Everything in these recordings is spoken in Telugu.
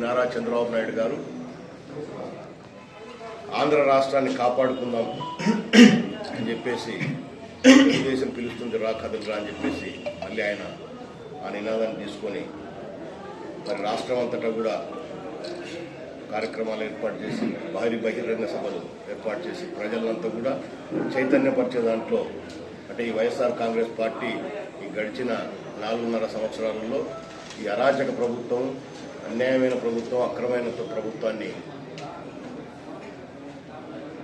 నారా చంద్రబాబు నాయుడు గారు ఆంధ్ర రాష్ట్రాన్ని కాపాడుకుందాం అని చెప్పేసి దేశం పిలుస్తుంది రా కదలరా అని చెప్పేసి మళ్ళీ ఆయన ఆ నినాదాన్ని తీసుకొని మరి రాష్ట్రం అంతటా కూడా కార్యక్రమాలు ఏర్పాటు చేసి భారీ బహిరంగ సభలు ఏర్పాటు చేసి ప్రజలంతా కూడా చైతన్యపరిచే దాంట్లో అంటే ఈ వైఎస్ఆర్ కాంగ్రెస్ పార్టీ ఈ గడిచిన నాలుగున్నర సంవత్సరాలలో ఈ అరాచక ప్రభుత్వం అన్యాయమైన ప్రభుత్వం అక్రమైన ప్రభుత్వాన్ని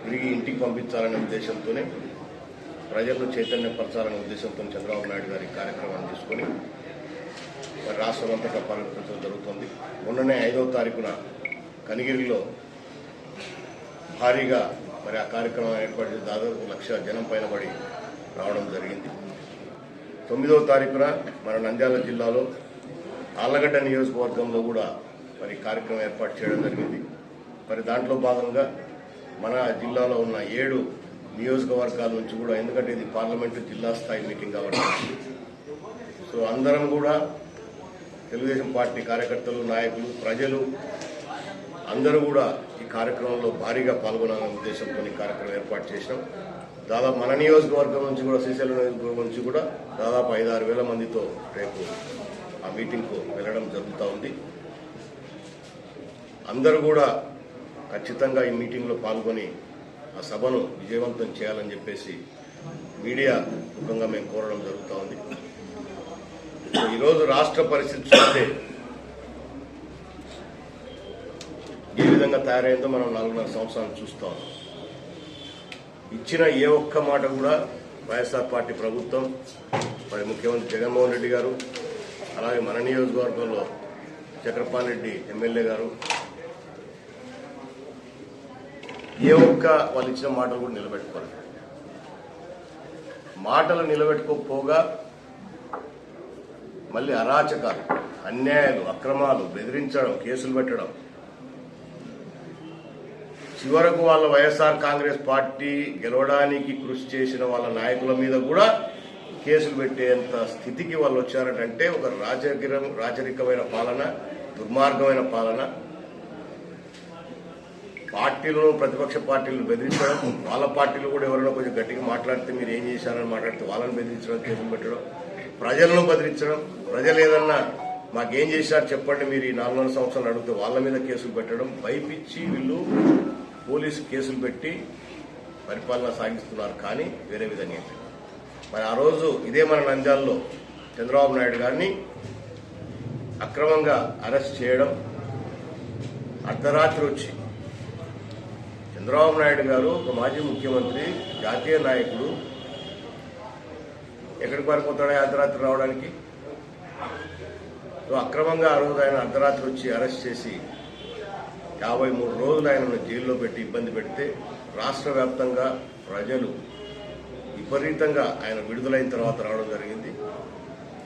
తిరిగి ఇంటికి పంపించాలనే ఉద్దేశంతోనే ప్రజలను చైతన్యపరచాలనే ఉద్దేశంతో చంద్రబాబు నాయుడు గారి కార్యక్రమాన్ని తీసుకొని మరి రాష్ట్రం అంతటా పర్యటించడం జరుగుతుంది. మొన్ననే ఐదవ తారీఖున కనిగిరిలో భారీగా మరి ఆ కార్యక్రమం ఏర్పాటు చేసి దాదాపు లక్ష జనం పైన పడి రావడం జరిగింది. తొమ్మిదవ తారీఖున మన నంద్యాల జిల్లాలో ఆళ్ళగడ్డ నియోజకవర్గంలో కూడా మరి కార్యక్రమం ఏర్పాటు చేయడం జరిగింది. మరి దాంట్లో భాగంగా మన జిల్లాలో ఉన్న ఏడు నియోజకవర్గాల నుంచి కూడా ఎందుకంటే ఇది పార్లమెంటు జిల్లా స్థాయి మీటింగ్ కాబట్టి. సో అందరం కూడా తెలుగుదేశం పార్టీ కార్యకర్తలు నాయకులు ప్రజలు అందరూ కూడా ఈ కార్యక్రమంలో భారీగా పాల్గొనాలనే ఉద్దేశంతో ఈ కార్యక్రమం ఏర్పాటు చేసినాం. దాదాపు మన నియోజకవర్గం నుంచి కూడా శ్రీశైలం నియోజకవర్గం నుంచి కూడా దాదాపు ఐదు ఆరు వేల మందితో రేపు ఆ మీటింగ్కు వెళ్ళడం జరుగుతూ ఉంది. అందరూ కూడా ఖచ్చితంగా ఈ మీటింగ్లో పాల్గొని ఆ సభను విజయవంతం చేయాలని చెప్పేసి మీడియా ముఖంగా మేము కోరడం జరుగుతూ ఉంది. ఈరోజు రాష్ట్ర పరిస్థితి చూస్తే ఏ విధంగా తయారైందో మనం నాలుగున్నర సంవత్సరాలు చూస్తాం ఇచ్చిన ఏ ఒక్క మాట కూడా వైఎస్ఆర్ పార్టీ ప్రభుత్వం మరి ముఖ్యమంత్రి జగన్మోహన్ రెడ్డి గారు అలాగే మన నియోజకవర్గంలో చక్రపాణి రెడ్డి ఎమ్మెల్యే గారు ఏ ఒక్క వాళ్ళు ఇచ్చిన మాటలు కూడా నిలబెట్టుకోలేదు. మాటలు నిలబెట్టుకోకపోగా మళ్ళీ అరాచకాలు అన్యాయాలు అక్రమాలు బెదిరించడం కేసులు పెట్టడం. చివరకు వాళ్ళ వైఎస్ఆర్ కాంగ్రెస్ పార్టీ గెలవడానికి కృషి చేసిన వాళ్ళ నాయకుల మీద కూడా కేసులు పెట్టేంత స్థితికి వాళ్ళు వచ్చారంటే ఒక రాజకీయ రాజరికమైన పాలన దుర్మార్గమైన పాలన. పార్టీలను ప్రతిపక్ష పార్టీలను బెదిరించడం వాళ్ళ పార్టీలు కూడా ఎవరైనా కొంచెం గట్టిగా మాట్లాడితే మీరు ఏం చేశారని మాట్లాడితే వాళ్ళని బెదిరించడం కేసులు పెట్టడం ప్రజలను బెదిరించడం ప్రజలు ఏదన్నా మాకేం చేశారు చెప్పండి మీరు ఈ నాలుగున్నర సంవత్సరాలు అడిగితే వాళ్ళ మీద కేసులు పెట్టడం భయపిచ్చి వీళ్ళు పోలీసు కేసులు పెట్టి పరిపాలన సాగిస్తున్నారు కానీ వేరే విధంగా మరి ఆ రోజు ఇదే మన నంద్యాలలో చంద్రబాబు నాయుడు గారిని అక్రమంగా అరెస్ట్ చేయడం అర్ధరాత్రి వచ్చి. చంద్రబాబు నాయుడు గారు ఒక మాజీ ముఖ్యమంత్రి జాతీయ నాయకుడు. ఎక్కడికి పారిపోతాడా అర్ధరాత్రి రావడానికి? సో అక్రమంగా ఆ రోజు ఆయన అర్ధరాత్రి వచ్చి అరెస్ట్ చేసి యాభై మూడు రోజులు ఆయనను జైల్లో పెట్టి ఇబ్బంది పెడితే రాష్ట్ర వ్యాప్తంగా ప్రజలు విపరీతంగా ఆయన విడుదలైన తర్వాత రావడం జరిగింది.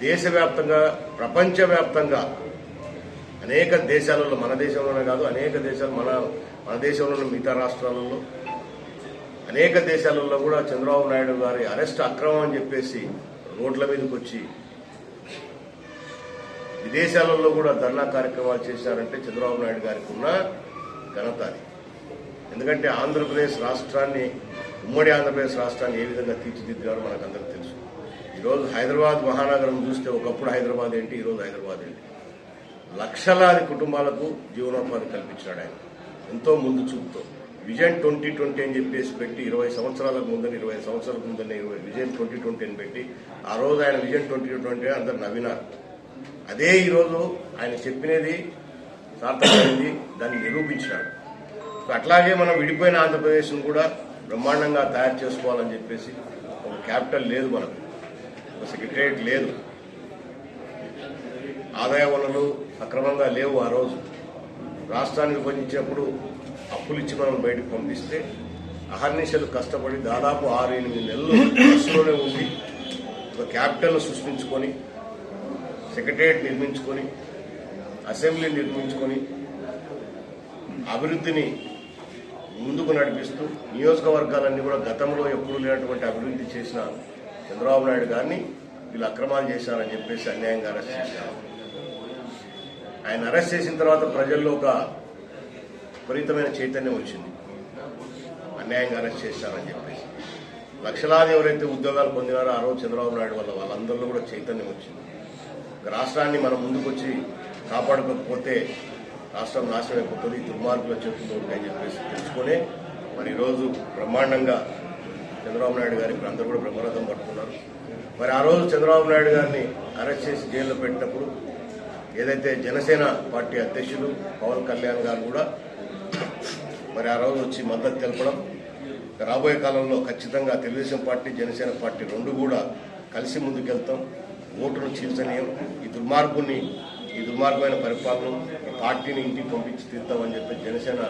దేశవ్యాప్తంగా ప్రపంచవ్యాప్తంగా అనేక దేశాలలో మన దేశంలోనే కాదు అనేక దేశాలు మన మన దేశంలోని మిగతా రాష్ట్రాలలో అనేక దేశాలలో కూడా చంద్రబాబు నాయుడు గారి అరెస్ట్ అక్రమం అని చెప్పేసి రోడ్ల మీదకి వచ్చి విదేశాలలో కూడా ధర్నా కార్యక్రమాలు చేశారంటే చంద్రబాబు నాయుడు గారికి ఉన్న ఘనత ఎందుకంటే ఆంధ్రప్రదేశ్ రాష్ట్రాన్ని ఉమ్మడి ఆంధ్రప్రదేశ్ రాష్ట్రాన్ని ఏ విధంగా తీర్చిదిద్దారో మనకు అందరికీ తెలుసు. ఈరోజు హైదరాబాద్ మహానగరం చూస్తే ఒకప్పుడు హైదరాబాద్ ఏంటి ఈరోజు హైదరాబాద్ ఏంటి? లక్షలాది కుటుంబాలకు జీవనోపాధి కల్పించాడు ఆయన. ఎంతో ముందు చూపుతో. విజన్ ట్వంటీ ట్వంటీ అని చెప్పేసి పెట్టి ఇరవై సంవత్సరాలకు ముందని ఇరవై సంవత్సరాలకు ముందని ఇరవై విజన్ ట్వంటీ ట్వంటీ అని పెట్టి ఆ రోజు ఆయన విజన్ ట్వంటీ ట్వంటీ అందరు నవ్వినారు. అదే ఈరోజు ఆయన చెప్పినది సార్థకమైంది దాన్ని నిరూపించినాడు. అట్లాగే మనం విడిపోయిన ఆంధ్రప్రదేశ్ను కూడా బ్రహ్మాండంగా తయారు చేసుకోవాలని చెప్పేసి ఒక క్యాపిటల్ లేదు మనకు. ఒక సెక్రటరియట్ లేదు. ఆదాయ వనరులు సక్రమంగా లేవు ఆ రోజు. రాష్ట్రాన్ని విభజించినప్పుడు అప్పులు ఇచ్చి మనం బయటకు పంపిస్తే అహర్నిశలు కష్టపడి దాదాపు ఆరు ఎనిమిది నెలలు బస్సులోనే ఉండి ఒక క్యాపిటల్ను సృష్టించుకొని సెక్రటరియట్ నిర్మించుకొని అసెంబ్లీ నిర్మించుకొని అభివృద్ధిని ముందుకు నడిపిస్తూ నియోజకవర్గాలన్నీ కూడా గతంలో ఎప్పుడూ లేనటువంటి అభివృద్ధి చేసిన చంద్రబాబు నాయుడు గారిని వీళ్ళు అక్రమాలు చేశారని చెప్పేసి అన్యాయంగా అరెస్ట్ చేశారు. ఆయన అరెస్ట్ చేసిన తర్వాత ప్రజల్లో ఒక విపరీతమైన చైతన్యం వచ్చింది. అన్యాయంగా అరెస్ట్ చేశారని చెప్పేసి. లక్షలాది ఎవరైతే ఉద్యోగాలు పొందినారో ఆ రోజు చంద్రబాబు నాయుడు వల్ల వాళ్ళందరిలో కూడా చైతన్యం వచ్చింది. రాష్ట్రాన్ని మనం ముందుకొచ్చి కాపాడకపోతే రాష్ట్రం నాశనం అయిపోతుంది ఈ దుర్మార్గుల చేతుల్లో ఉంటాయని చెప్పేసి తెలుసుకొని మరి ఈరోజు బ్రహ్మాండంగా చంద్రబాబు నాయుడు గారు ఇప్పుడు అందరూ కూడా బ్రహ్మరథం పట్టుకున్నారు. మరి ఆ రోజు చంద్రబాబు నాయుడు గారిని అరెస్ట్ చేసి జైల్లో పెట్టినప్పుడు ఏదైతే జనసేన పార్టీ అధ్యక్షులు పవన్ కళ్యాణ్ గారు కూడా మరి ఆ రోజు వచ్చి మద్దతు తెలపడం రాబోయే కాలంలో ఖచ్చితంగా తెలుగుదేశం పార్టీ జనసేన పార్టీ రెండు కూడా కలిసి ముందుకెళ్తాం. ఓటును చీల్చనీయం. ఈ దుర్మార్గుని ఈ దుర్మార్గమైన పరిపాలన ఈ పార్టీని ఇంటికి పంపించి తీద్దామని చెప్పి జనసేన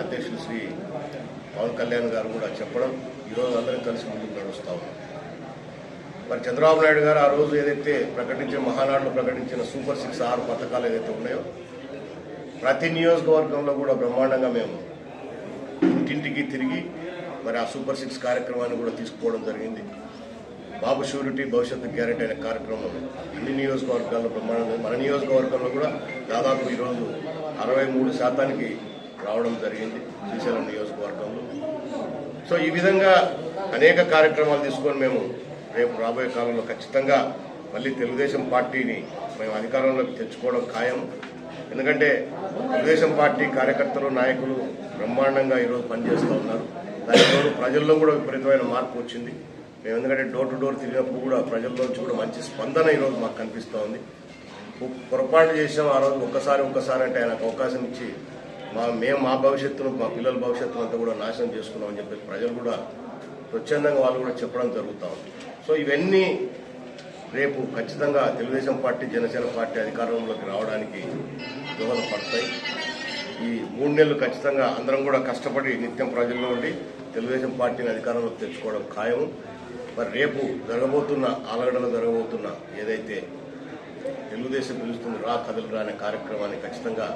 అధ్యక్షులు శ్రీ పవన్ కళ్యాణ్ గారు కూడా చెప్పడం ఈరోజు అందరం కలిసి ముందుకు నడుస్తా ఉన్నాం. మరి చంద్రబాబు నాయుడు గారు ఆ రోజు ఏదైతే ప్రకటించిన మహానాడులో ప్రకటించిన సూపర్ సిక్స్ ఆరు పథకాలు ఏదైతే ఉన్నాయో ప్రతి నియోజకవర్గంలో కూడా బ్రహ్మాండంగా మేము ఇంటింటికి తిరిగి మరి ఆ సూపర్ సిక్స్ కార్యక్రమాన్ని కూడా తీసుకోవడం జరిగింది. బాబు షూరిటీ భవిష్యత్తు గ్యారెంటీ అనే కార్యక్రమం అన్ని నియోజకవర్గాల్లో బ్రహ్మాండంగా మన నియోజకవర్గంలో కూడా దాదాపు ఈరోజు అరవై మూడు శాతానికి రావడం జరిగింది శ్రీశైలం నియోజకవర్గంలో. సో ఈ విధంగా అనేక కార్యక్రమాలు తీసుకొని మేము రేపు రాబోయే కాలంలో ఖచ్చితంగా మళ్ళీ తెలుగుదేశం పార్టీని మేము అధికారంలోకి తెచ్చుకోవడం ఖాయం. ఎందుకంటే తెలుగుదేశం పార్టీ కార్యకర్తలు నాయకులు బ్రహ్మాండంగా ఈరోజు పనిచేస్తూ ఉన్నారు. దాని ప్రజల్లో కూడా విపరీతమైన మార్పు వచ్చింది. మేము ఎందుకంటే డోర్ టు డోర్ తిరిగినప్పుడు కూడా ప్రజల్లోంచి కూడా మంచి స్పందన ఈరోజు మాకు కనిపిస్తూ ఉంది. పొరపాటు చేసాం ఆ రోజు ఒక్కసారి ఒక్కసారి అంటే ఆయనకు అవకాశం ఇచ్చి మా మేము మా భవిష్యత్తును మా పిల్లల భవిష్యత్తును అంతా కూడా నాశనం చేసుకున్నామని చెప్పి ప్రజలు కూడా స్వచ్ఛందంగా వాళ్ళు కూడా చెప్పడం జరుగుతూ ఉంది. సో ఇవన్నీ రేపు ఖచ్చితంగా తెలుగుదేశం పార్టీ జనసేన పార్టీ అధికారంలోకి రావడానికి దోహదపడతాయి. ఈ మూడు నెలలు ఖచ్చితంగా అందరం కూడా కష్టపడి నిత్యం ప్రజల్లో ఉండి తెలుగుదేశం పార్టీని అధికారంలోకి తెచ్చుకోవడం ఖాయం మరి రేపు జరగబోతున్న ఆలగడలో జరగబోతున్న ఏదైతే తెలుగుదేశం పిలుస్తుంది రా కథలు రా అనే కార్యక్రమాన్ని ఖచ్చితంగా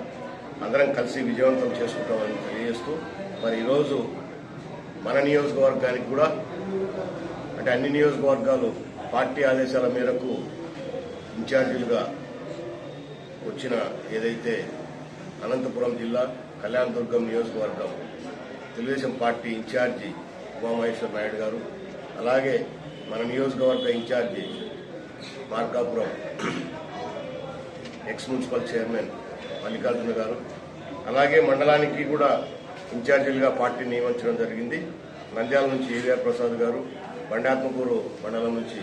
అందరం కలిసి విజయవంతం చేసుకుంటామని తెలియజేస్తూ మరి ఈరోజు మన నియోజకవర్గానికి కూడా అంటే అన్ని నియోజకవర్గాలు పార్టీ ఆదేశాల మేరకు ఇన్ఛార్జీలుగా వచ్చిన ఏదైతే అనంతపురం జిల్లా కళ్యాణదుర్గం నియోజకవర్గం Telugudesam party in charge Umamaheswara Naidu గారు అలాగే మన నియోజకవర్గ in charge Markapuram ex municipal chairman Mallikarjuna గారు. అలాగే మండలానికి కూడా ఇన్ఛార్జీలుగా పార్టీ నియమించడం జరిగింది. నంద్యాల నుంచి ఏవిఆర్ ప్రసాద్ గారు బండాత్మకూరు మండలం నుంచి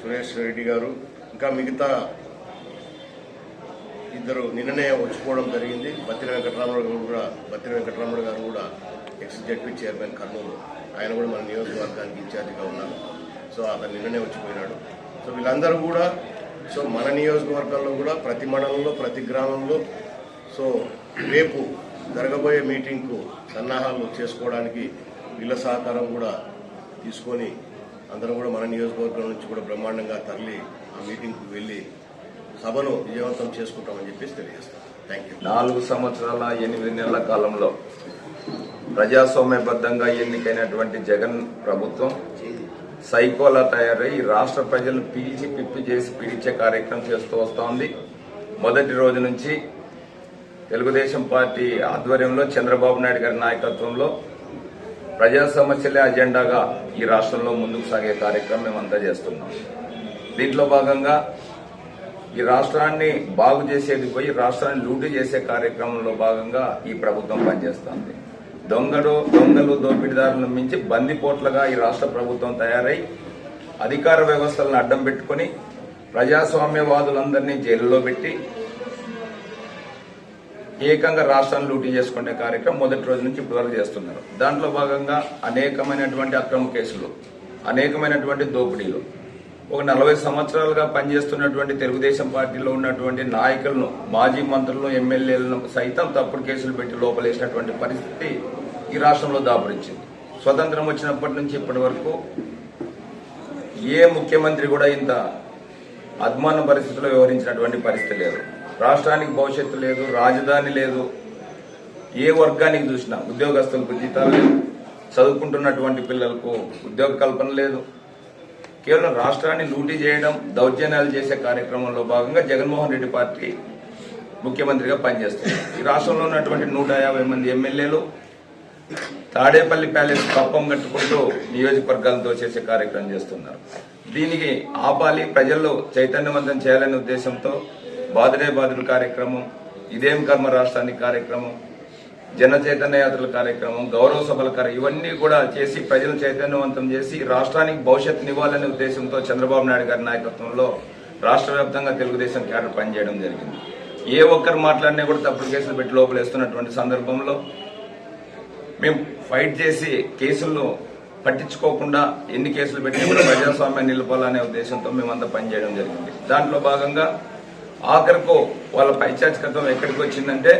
సురేష్ రెడ్డి గారు ఇంకా మిగతా ఇద్దరు నిన్ననే వచ్చిపోవడం జరిగింది. బత్తిన వెంకటరామరావు గారు కూడా బత్తిన వెంకటరామరావు గారు కూడా ఎక్స్ జడ్పీ చైర్మన్ కర్నూలు. ఆయన కూడా మన నియోజకవర్గానికి ఇన్ఛార్జిగా ఉన్నారు. సో అతను నిన్ననే వచ్చిపోయినాడు. సో వీళ్ళందరూ కూడా సో మన నియోజకవర్గంలో కూడా ప్రతి మండలంలో ప్రతి గ్రామంలో సో రేపు జరగబోయే మీటింగ్కు సన్నాహాలు చేసుకోవడానికి వీళ్ళ సహకారం కూడా తీసుకొని అందరం కూడా మన నియోజకవర్గం నుంచి కూడా బ్రహ్మాండంగా తరలి ఆ మీటింగ్కు వెళ్ళి సభను విజయవంతం చేసుకుంటామని చెప్పేసి తెలియజేస్తాం థ్యాంక్ యూ నాలుగు సంవత్సరాల ఎనిమిది నెలల కాలంలో ప్రజాస్వామ్యబద్ధంగా ఎన్నికైనటువంటి జగన్ ప్రభుత్వం సైకోలా తయారై రాష్ట్ర ప్రజలను పీల్చి పిప్పి చేసి పీడించే కార్యక్రమం చేస్తూ వస్తోంది ఉంది. మొదటి రోజు నుంచి తెలుగుదేశం పార్టీ ఆధ్వర్యంలో చంద్రబాబు నాయుడు గారి నాయకత్వంలో ప్రజా సమస్యలే అజెండాగా ఈ రాష్ట్రంలో ముందుకు సాగే కార్యక్రమం మేమంతా చేస్తున్నాం దీంట్లో భాగంగా ఈ రాష్ట్రాన్ని బాగు చేసేది పోయి రాష్ట్రాన్ని లూటు చేసే కార్యక్రమంలో భాగంగా ఈ ప్రభుత్వం పనిచేస్తోంది దొంగలు దొంగలు దోపిడీదారులను మించి బందిపోట్లుగా ఈ రాష్ట్ర ప్రభుత్వం తయారై అధికార వ్యవస్థలను అడ్డం పెట్టుకుని ప్రజాస్వామ్యవాదులందరినీ జైలులో పెట్టి ఏకంగా రాష్ట్రాన్ని లూటీ చేసుకునే కార్యక్రమం మొదటి రోజు నుంచి ఇప్పటివరకు చేస్తున్నారు. దాంట్లో భాగంగా అనేకమైనటువంటి అక్రమ కేసులు అనేకమైనటువంటి దోపిడీలు ఒక నలభై సంవత్సరాలుగా పనిచేస్తున్నటువంటి తెలుగుదేశం పార్టీలో ఉన్నటువంటి నాయకులను మాజీ మంత్రులను ఎమ్మెల్యేలను సైతం తప్పుడు కేసులు పెట్టి లోపలేసినటువంటి పరిస్థితి ఈ రాష్ట్రంలో దాపురించింది. స్వతంత్రం వచ్చినప్పటి నుంచి ఇప్పటి వరకు ఏ ముఖ్యమంత్రి కూడా ఇంత అద్మాన పరిస్థితిలో వ్యవహరించినటువంటి పరిస్థితి లేదు. రాష్ట్రానికి భవిష్యత్తు లేదు రాజధాని లేదు. ఏ వర్గానికి చూసినా ఉద్యోగస్తులకు జీతాలు లేవు. చదువుకుంటున్నటువంటి పిల్లలకు ఉద్యోగ కల్పన లేదు. కేవలం రాష్ట్రాన్ని లూటీ చేయడం దౌర్జన్యాలు చేసే కార్యక్రమంలో భాగంగా జగన్మోహన్ రెడ్డి పార్టీ ముఖ్యమంత్రిగా పనిచేస్తుంది. ఈ రాష్ట్రంలో ఉన్నటువంటి నూట యాభై మంది ఎమ్మెల్యేలు తాడేపల్లి ప్యాలెస్ కప్పం కట్టుకుంటూ నియోజకవర్గాలతో చేసే కార్యక్రమం చేస్తున్నారు. దీనికి ఆపాలి ప్రజల్లో చైతన్యవంతం చేయాలనే ఉద్దేశంతో బాదుడే బాదుడు కార్యక్రమం ఇదేం కర్మ రాష్ట్రానికి కార్యక్రమం జనచైతన్య యాత్రల కార్యక్రమం గౌరవ సభల కార్యక్రమం ఇవన్నీ కూడా చేసి ప్రజలు చైతన్యవంతం చేసి రాష్ట్రానికి భవిష్యత్తు ఇవ్వాలనే ఉద్దేశంతో చంద్రబాబు నాయుడు గారి నాయకత్వంలో రాష్ట్ర వ్యాప్తంగా తెలుగుదేశం క్యాడర్ పనిచేయడం జరిగింది. ఏ ఒక్కరు మాట్లాడినా కూడా తప్పుడు కేసులు పెట్టి లోపలేస్తున్నటువంటి సందర్భంలో మేము ఫైట్ చేసి కేసులను పట్టించుకోకుండా ఎన్ని కేసులు పెట్టినా కూడా ప్రజాస్వామ్యం నిలపాలనే ఉద్దేశంతో మేమంతా పనిచేయడం జరిగింది. దాంట్లో భాగంగా ఆఖరికు వాళ్ళ పైచాచికత్వం ఎక్కడికి వచ్చిందంటే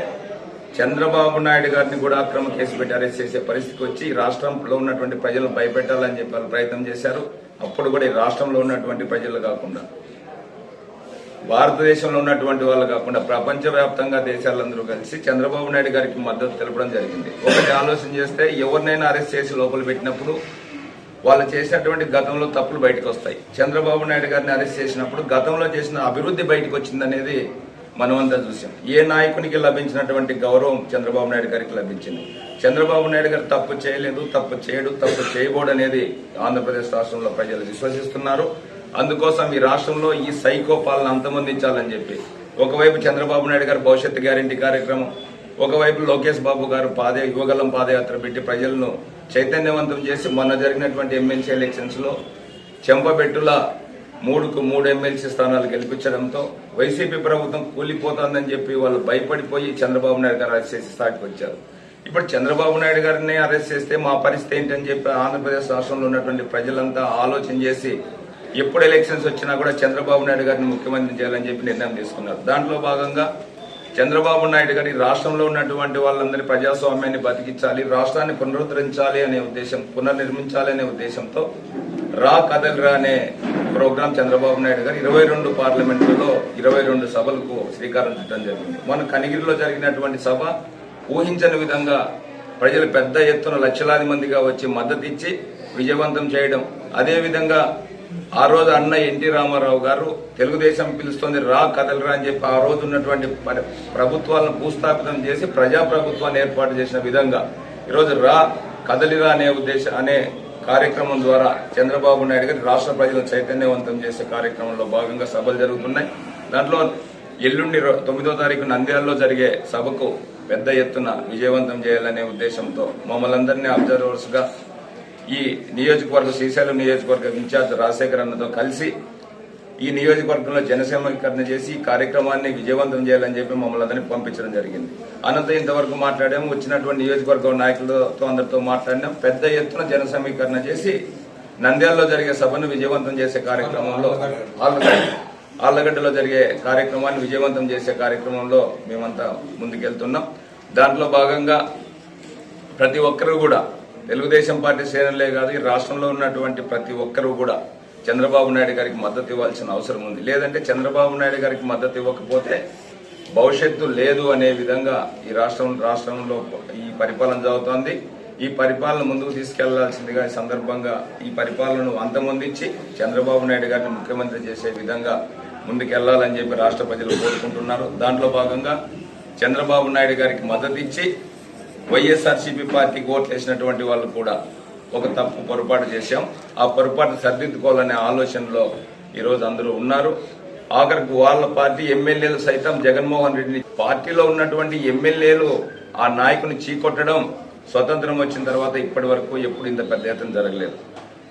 చంద్రబాబు నాయుడు గారిని కూడా అక్రమ కేసు పెట్టి అరెస్ట్ చేసే పరిస్థితికి వచ్చి రాష్ట్రంలో ఉన్నటువంటి ప్రజలను భయపెట్టాలని చెప్పి ప్రయత్నం చేశారు. అప్పుడు కూడా ఈ రాష్ట్రంలో ఉన్నటువంటి ప్రజలు కాకుండా భారతదేశంలో ఉన్నటువంటి వాళ్ళు కాకుండా ప్రపంచవ్యాప్తంగా దేశాలందరూ కలిసి చంద్రబాబు నాయుడు గారికి మద్దతు తెలపడం జరిగింది. ఒకటి ఆలోచన చేస్తే ఎవరినైనా అరెస్ట్ చేసి లోపల పెట్టినప్పుడు వాళ్ళు చేసినటువంటి గతంలో తప్పులు బయటకు వస్తాయి. చంద్రబాబు నాయుడు గారిని అరెస్ట్ చేసినప్పుడు గతంలో చేసిన అభివృద్ధి బయటకు వచ్చిందనేది మనమంతా చూసాం ఏ నాయకునికి లభించినటువంటి గౌరవం చంద్రబాబు నాయుడు గారికి లభించింది. చంద్రబాబు నాయుడు గారు తప్పు చేయలేదు తప్పు చేయడు తప్పు చేయబోడు అనేది ఆంధ్రప్రదేశ్ రాష్ట్రంలో ప్రజలు విశ్వసిస్తున్నారు. అందుకోసం ఈ రాష్ట్రంలో ఈ సైకో పాలన అంతమొందించాలని చెప్పి. ఒకవైపు చంద్రబాబు నాయుడు గారు భవిష్యత్తు గ్యారంటీ కార్యక్రమం ఒకవైపు లోకేష్ బాబు గారు పాద యువగలం పాదయాత్ర పెట్టి ప్రజలను చైతన్యవంతం చేసి మొన్న జరిగినటువంటి ఎమ్మెల్సీ ఎలక్షన్స్లో చెంపబెట్టుల మూడుకు మూడు ఎమ్మెల్సీ స్థానాలు గెలిపించడంతో వైసీపీ ప్రభుత్వం కూలిపోతుందని చెప్పి వాళ్ళు భయపడిపోయి చంద్రబాబు నాయుడు గారు అరెస్ట్ చేసి స్థాయికి వచ్చారు. ఇప్పుడు చంద్రబాబు నాయుడు గారిని అరెస్ట్ చేస్తే మా పరిస్థితి ఏంటని చెప్పి ఆంధ్రప్రదేశ్ రాష్ట్రంలో ఉన్నటువంటి ప్రజలంతా ఆలోచన చేసి ఎప్పుడు ఎలక్షన్స్ వచ్చినా కూడా చంద్రబాబు నాయుడు గారిని ముఖ్యమంత్రి చేయాలని చెప్పి నిర్ణయం తీసుకున్నారు. దాంట్లో భాగంగా చంద్రబాబు నాయుడు గారి రాష్ట్రంలో ఉన్నటువంటి వాళ్ళందరి ప్రజాస్వామ్యాన్ని బతికించాలి రాష్ట్రాన్ని పునరుద్ధరించాలి అనే ఉద్దేశం పునర్నిర్మించాలి అనే ఉద్దేశంతో రా కదలరా అనే ప్రోగ్రాం చంద్రబాబు నాయుడు గారు ఇరవై రెండు పార్లమెంట్లలో ఇరవై రెండు సభలకు శ్రీకారం చుట్టడం జరిగింది. మన కనిగిరిలో జరిగినటువంటి సభ ఊహించని విధంగా ప్రజలు పెద్ద ఎత్తున లక్షలాది మందిగా వచ్చి మద్దతు ఇచ్చి విజయవంతం చేయడం. అదేవిధంగా ఆ రోజు అన్న ఎన్టీ రామారావు గారు తెలుగుదేశం పిలుస్తోంది రా కదలరా అని చెప్పి ఆ రోజు ఉన్నటువంటి ప్రభుత్వాలను భూస్థాపితం చేసి ప్రజా ప్రభుత్వాన్ని ఏర్పాటు చేసిన విధంగా ఈరోజు రా కదలిరా అనే ఉద్దేశం అనే కార్యక్రమం ద్వారా చంద్రబాబు నాయుడు గారి రాష్ట్ర ప్రజలను చైతన్యవంతం చేసే కార్యక్రమంలో భాగంగా సభలు జరుగుతున్నాయి. దాంట్లో ఎల్లుండి రో- తొమ్మిదో తారీఖు నంద్యాలలో జరిగే సభకు పెద్ద ఎత్తున విజయవంతం చేయాలనే ఉద్దేశంతో మమ్మల్ని అందరినీ అబ్జర్వర్స్గా ఈ నియోజకవర్గ శ్రీశైలం నియోజకవర్గ ఇన్ఛార్జ్ రాజశేఖర్ అన్నతో కలిసి ఈ నియోజకవర్గంలో జనసేమీకరణ చేసి ఈ కార్యక్రమాన్ని విజయవంతం చేయాలని చెప్పి మమ్మల్ని అందరినీ పంపించడం జరిగింది. అనంతరం ఇంతవరకు మాట్లాడాము వచ్చినటువంటి నియోజకవర్గ నాయకులతో అందరితో మాట్లాడినాం పెద్ద ఎత్తున జనసేమీకరణ చేసి నంద్యాలలో జరిగే సభను విజయవంతం చేసే కార్యక్రమంలో ఆళ్ళగడ్డలో జరిగే కార్యక్రమాన్ని విజయవంతం చేసే కార్యక్రమంలో మేమంతా ముందుకెళ్తున్నాం. దాంట్లో భాగంగా ప్రతి ఒక్కరూ కూడా తెలుగుదేశం పార్టీ శ్రేణులే కాదు ఈ రాష్ట్రంలో ఉన్నటువంటి ప్రతి ఒక్కరూ కూడా చంద్రబాబు నాయుడు గారికి మద్దతు ఇవ్వాల్సిన అవసరం ఉంది. లేదంటే చంద్రబాబు నాయుడు గారికి మద్దతు ఇవ్వకపోతే భవిష్యత్తు లేదు అనే విధంగా ఈ రాష్ట్రం రాష్ట్రంలో ఈ పరిపాలన జరుగుతోంది. ఈ పరిపాలన ముందుకు తీసుకెళ్ళాల్సిందిగా ఈ సందర్భంగా ఈ పరిపాలనను అంతమొందించి చంద్రబాబు నాయుడు గారిని ముఖ్యమంత్రి చేసే విధంగా ముందుకెళ్ళాలని చెప్పి రాష్ట్ర ప్రజలు కోరుకుంటున్నారు. దాంట్లో భాగంగా చంద్రబాబు నాయుడు గారికి మద్దతు ఇచ్చి వైఎస్ఆర్సీపీ పార్టీకి ఓట్లు వేసినటువంటి వాళ్ళు కూడా ఒక తప్పు పొరపాటు చేశాం. ఆ పొరపాటు సరిదిద్దుకోవాలనే ఆలోచనలో ఈరోజు అందరూ ఉన్నారు. ఆఖరికి వాళ్ళ పార్టీ ఎమ్మెల్యేలు సైతం జగన్మోహన్ రెడ్డిని పార్టీలో ఉన్నటువంటి ఎమ్మెల్యేలు ఆ నాయకుని చీకొట్టడం స్వతంత్రం వచ్చిన తర్వాత ఇప్పటి వరకు ఎప్పుడు ఇంత పెద్ద ఎత్తున జరగలేదు.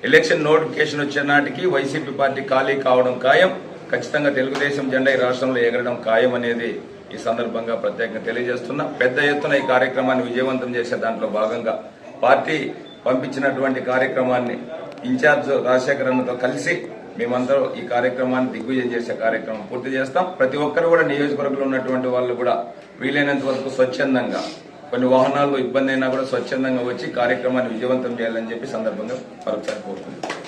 ఎలక్షన్ నోటిఫికేషన్ వచ్చే నాటికి వైసీపీ పార్టీ ఖాళీ కావడం ఖాయం. ఖచ్చితంగా తెలుగుదేశం జెండా ఈ రాష్ట్రంలో ఎగరడం ఖాయం అనేది ఈ సందర్భంగా ప్రత్యేకంగా తెలియజేస్తున్నా. పెద్ద ఎత్తున ఈ కార్యక్రమాన్ని విజయవంతం చేసే దాంట్లో భాగంగా పార్టీ పంపించినటువంటి కార్యక్రమాన్ని ఇన్ఛార్జ్ రాజశేఖర్ అన్నతో కలిసి మేమందరం ఈ కార్యక్రమాన్ని దిగ్విజయం చేసే కార్యక్రమం పూర్తి చేస్తాం. ప్రతి ఒక్కరు కూడా నియోజకవర్గంలో ఉన్నటువంటి వాళ్ళు కూడా వీలైనంత వరకు స్వచ్ఛందంగా కొన్ని వాహనాల్లో ఇబ్బంది అయినా కూడా స్వచ్ఛందంగా వచ్చి కార్యక్రమాన్ని విజయవంతం చేయాలని చెప్పి సందర్భంగా మరొకసారి కోరుతున్నాం